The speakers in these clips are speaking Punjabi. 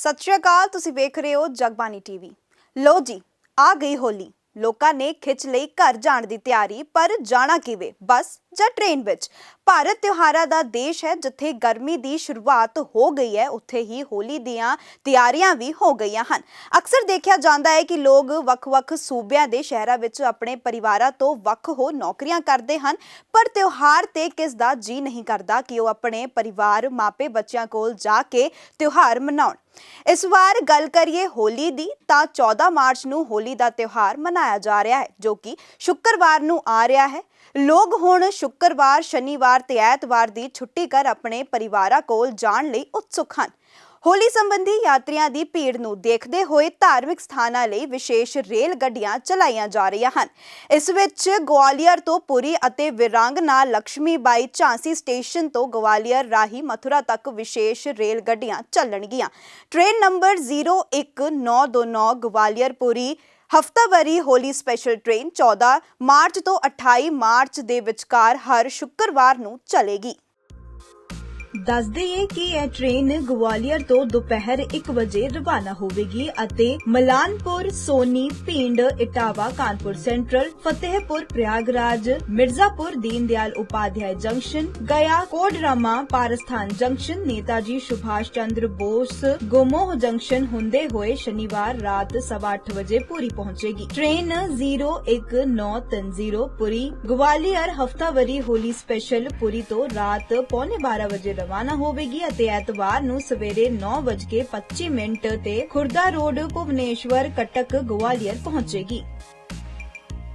ਸਤਿ ਸ਼੍ਰੀ ਅਕਾਲ, ਤੁਸੀਂ ਵੇਖ ਰਹੇ ਹੋ ਜਗਬਾਨੀ ਟੀਵੀ। ਲੋ ਜੀ, ਆ ਗਈ ਹੋਲੀ। ਲੋਕਾਂ ਨੇ ਖਿੱਚ ਲਈ ਘਰ ਜਾਣ ਦੀ ਤਿਆਰੀ, ਪਰ ਜਾਣਾ ਕਿਵੇਂ? ਬੱਸ ਜਾਂ ਟ੍ਰੇਨ ਵਿੱਚ? ਭਾਰਤ ਤਿਉਹਾਰਾਂ ਦਾ ਦੇਸ਼ ਹੈ, ਜਿੱਥੇ ਗਰਮੀ ਦੀ ਸ਼ੁਰੂਆਤ ਹੋ ਗਈ ਹੈ, ਉੱਥੇ ਹੀ ਹੋਲੀ ਦੀਆਂ ਤਿਆਰੀਆਂ ਵੀ ਹੋ ਗਈਆਂ ਹਨ। ਅਕਸਰ ਦੇਖਿਆ ਜਾਂਦਾ ਹੈ ਕਿ ਲੋਕ ਵੱਖ-ਵੱਖ ਸੂਬਿਆਂ ਦੇ ਸ਼ਹਿਰਾਂ ਵਿੱਚ ਆਪਣੇ ਪਰਿਵਾਰਾਂ ਤੋਂ ਵੱਖ ਹੋ ਨੌਕਰੀਆਂ ਕਰਦੇ ਹਨ, ਪਰ ਤਿਉਹਾਰ ਤੇ ਕਿਸ ਦਾ ਜੀ ਨਹੀਂ ਕਰਦਾ ਕਿ ਉਹ ਆਪਣੇ ਪਰਿਵਾਰ ਮਾਪੇ ਬੱਚਿਆਂ ਕੋਲ ਜਾ ਕੇ ਤਿਉਹਾਰ ਮਨਾਉਣ। ਇਸ ਵਾਰ ਗੱਲ ਕਰੀਏ ਹੋਲੀ ਦੀ, ਤਾਂ 14 ਮਾਰਚ ਨੂੰ ਹੋਲੀ ਦਾ ਤਿਉਹਾਰ ਮਨਾਇਆ ਜਾ ਰਿਹਾ ਹੈ, ਜੋ ਕਿ ਸ਼ੁੱਕਰਵਾਰ ਨੂੰ ਆ ਰਿਹਾ ਹੈ। ਲੋਕ ਹੁਣ ਸ਼ੁੱਕਰਵਾਰ, ਸ਼ਨੀਵਾਰ ਤੇ ਐਤਵਾਰ ਦੀ ਛੁੱਟੀ ਕਰ ਆਪਣੇ ਪਰਿਵਾਰਾਂ ਕੋਲ ਜਾਣ ਲਈ ਉਤਸੁਕ ਹਨ। ਹੋਲੀ ਸੰਬੰਧੀ ਯਾਤਰੀਆਂ ਦੀ ਭੀੜ ਨੂੰ ਦੇਖਦੇ ਹੋਏ ਧਾਰਮਿਕ ਸਥਾਨਾਂ ਲਈ ਵਿਸ਼ੇਸ਼ ਰੇਲ ਗੱਡੀਆਂ ਚਲਾਈਆਂ ਜਾ ਰਹੀਆਂ ਹਨ। ਇਸ ਵਿੱਚ ਗਵਾਲੀਅਰ ਤੋਂ ਪੁਰੀ ਅਤੇ ਵਿਰਾਂਗਨਾ ਲక్ష్ਮੀ ਬਾਈ ਝਾਂਸੀ ਸਟੇਸ਼ਨ ਤੋਂ ਗਵਾਲੀਅਰ ਰਾਹੀਂ ਮਥੁਰਾ ਤੱਕ ਵਿਸ਼ੇਸ਼ ਰੇਲ ਗੱਡੀਆਂ ਚੱਲਣਗੀਆਂ। ਟ੍ਰੇਨ ਨੰਬਰ 01929 ਗਵਾਲੀਅਰ ਪੁਰੀ ਹਫਤਾਵਾਰੀ ਹੋਲੀ ਸਪੈਸ਼ਲ ਟ੍ਰੇਨ 14 ਮਾਰਚ ਤੋਂ 28 ਮਾਰਚ ਦੇ ਵਿਚਕਾਰ ਹਰ ਸ਼ੁੱਕਰਵਾਰ ਨੂੰ ਚਲੇਗੀ। ਦੱਸ ਦਈਏ ਕਿ ਇਹ ਟ੍ਰੇਨ ਗਵਾਲੀਅਰ ਤੋਂ ਦੁਪਹਿਰ 1 ਵਜੇ ਰਵਾਨਾ ਹੋਵੇਗੀ ਅਤੇ Malanpur, Soni Bhind Etawah, Kanpur central, Fatehpur, Prayagraj, Mirzapur, Deendayal Upadhyaya junction Gaya Koderma, Parasnath junction, Netaji Subhash Chandra Bose, Gomoh junction ਹੁੰਦੇ ਹੋਏ ਸ਼ਨੀਵਾਰ ਰਾਤ 8:30 ਵਜੇ ਪੂਰੀ ਪਹੁੰਚੇਗੀ। ਟ੍ਰੇਨ 01930 ਪੁਰੀ ਗਵਾਲੀਅਰ ਹਫਤਾਵਾਰੀ ਹੋਲੀ ਸਪੈਸ਼ਲ ਪੁਰੀ ਤੋਂ ਰਾਤ ਪੌਣੇ 12 ਵਜੇ ਰਵਾਨਾ ਹੋਵੇਗੀ ਅਤੇ ਐਤਵਾਰ ਨੂੰ ਸਵੇਰੇ 9:25 ਮਿੰਟ ਤੇ ਖੁਰਦਾ ਰੋਡ ਭੁਵਨੇਸ਼ਵਰ, ਕਟਕ, ਗਵਾਲੀਅਰ ਪਹੁੰਚੇਗੀ।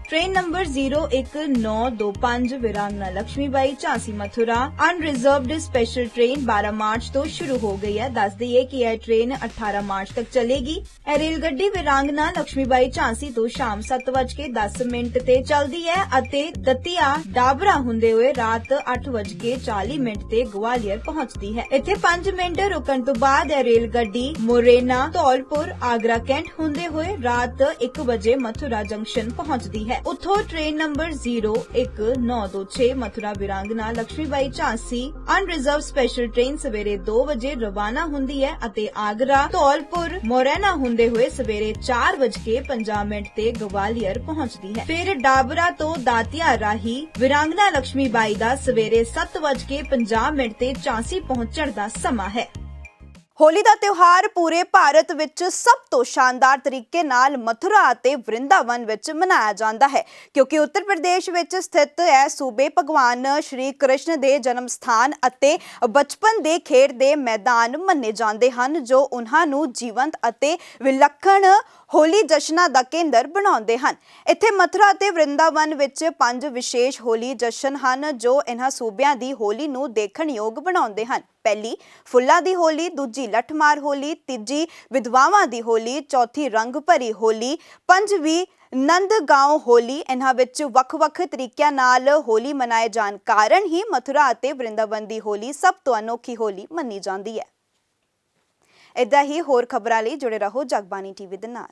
Train number 01925 Veerangana Lakshmibai Jhansi Mathura unreserved special train 12 March ਤੋਂ ਸ਼ੁਰੂ ਹੋ ਗਈ ਹੈ ਦੱਸ ਦਈਏ ਕਿ ਇਹ ਟ੍ਰੇਨ 18 ਮਾਰਚ ਤੱਕ ਚੱਲੇਗੀ ਇਹ ਰੇਲ ਗੱਡੀ ਵਿਰਾਂਗਨਾ ਲక్ష్ਮੀਬਾਈ ਝਾਂਸੀ ਤੋਂ ਸ਼ਾਮ 7:10 ਮਿੰਟ ਤੇ ਚੱਲਦੀ ਹੈ ਅਤੇ ਦਤੀਆ ਡਾਬਰਾ ਹੁੰਦੇ ਹੋਏ ਰਾਤ 8:40 ਮਿੰਟ ਤੇ ਗਵਾਲੀਅਰ ਪਹੁੰਚਦੀ ਹੈ ਇੱਥੇ 5 ਮਿੰਟ ਰੁਕਣ ਤੋਂ ਬਾਅਦ ਇਹ ਰੇਲ ਗੱਡੀ ਮੋਰੇਨਾ ਧੌਲਪੁਰ ਆਗਰਾ ਕੈਂਟ ਹੁੰਦੇ ਹੋਏ ਰਾਤ 1 ਵਜੇ ਮਥੁਰਾ ਜੰਕਸ਼ਨ ਪਹੁੰਚਦੀ ਹੈ ਹੈ। ਉੱਥੋਂ train number 01926 Mathura Veerangana Lakshmibai Jhansi unreserved special train ਸਵੇਰੇ 2 ਵਜੇ ਰਵਾਨਾ ਹੁੰਦੀ ਹੈ ਅਤੇ ਆਗਰਾ, ਧੌਲਪੁਰ, ਮੋਰੇਨਾ ਹੁੰਦੇ ਹੋਏ ਸਵੇਰੇ 4:50 ਮਿੰਟ ਤੇ ਗਵਾਲੀਅਰ ਪਹੁੰਚਦੀ ਹੈ। ਫਿਰ ਡਾਬਰਾ ਤੋਂ ਦਾਤਿਆ ਰਾਹੀ ਵਿਰਾਂਗਨਾ ਲక్ష్ਮੀਬਾਈ ਦਾ ਸਵੇਰੇ 7:50 ਮਿੰਟ ਤੇ ਝਾਂਸੀ ਪਹੁੰਚਣ ਦਾ ਸਮਾਂ ਹੈ। ਹੋਲੀ ਦਾ ਤਿਉਹਾਰ ਪੂਰੇ ਭਾਰਤ ਵਿੱਚ ਸਭ ਤੋਂ ਸ਼ਾਨਦਾਰ ਤਰੀਕੇ ਨਾਲ ਮਥੁਰਾ ਅਤੇ ਵਰਿੰਦਾਵਨ ਵਿੱਚ ਮਨਾਇਆ ਜਾਂਦਾ ਹੈ, ਕਿਉਂਕਿ ਉੱਤਰ ਪ੍ਰਦੇਸ਼ ਵਿੱਚ ਸਥਿਤ ਇਹ ਸੂਬੇ ਭਗਵਾਨ ਸ਼੍ਰੀ ਕ੍ਰਿਸ਼ਨ ਦੇ ਜਨਮ ਸਥਾਨ ਅਤੇ ਬਚਪਨ ਦੇ ਖੇਡ ਦੇ ਮੈਦਾਨ ਮੰਨੇ ਜਾਂਦੇ ਹਨ, ਜੋ ਉਹਨਾਂ ਨੂੰ ਜੀਵੰਤ ਅਤੇ ਵਿਲੱਖਣ ਹੋਲੀ ਜਸ਼ਨਾਂ ਦਾ ਕੇਂਦਰ ਬਣਾਉਂਦੇ ਹਨ। ਇੱਥੇ ਮਥੁਰਾ ਅਤੇ ਵਰਿੰਦਾਵਨ ਵਿੱਚ ਪੰਜ ਵਿਸ਼ੇਸ਼ ਹੋਲੀ ਜਸ਼ਨ ਹਨ, ਜੋ ਇਹਨਾਂ ਸੂਬਿਆਂ ਦੀ ਹੋਲੀ ਨੂੰ ਦੇਖਣ ਯੋਗ ਬਣਾਉਂਦੇ ਹਨ। ਪਹਿਲੀ, ਫੁੱਲਾਂ ਦੀ ਹੋਲੀ, ਦੂਜੀ ਲਠਮਾਰ ਹੋਲੀ, ਤੀਜੀ ਵਿਧਵਾਵਾਂ ਦੀ ਹੋਲੀ, ਚੌਥੀ ਰੰਗ ਭਰੀ ਹੋਲੀ, ਪੰਜਵੀਂ ਨੰਦਗਾਉਂ ਹੋਲੀ। ਇਹਨਾਂ ਵਿੱਚ ਵੱਖ-ਵੱਖ ਤਰੀਕਿਆਂ ਨਾਲ ਹੋਲੀ ਮਨਾਏ ਜਾਣ ਕਾਰਨ ਹੀ ਮਥੁਰਾ ਅਤੇ ਵਰਿੰਦਾਵਨ ਦੀ ਹੋਲੀ ਸਭ ਤੋਂ ਅਨੋਖੀ ਹੋਲੀ ਮੰਨੀ ਜਾਂਦੀ ਹੈ। ਇਦਾਂ ਹੀ ਹੋਰ ਖਬਰਾਂ ਲਈ ਜੁੜੇ ਰਹੋ ਜਗਬਾਨੀ ਟੀਵੀ ਦੇ ਨਾਲ।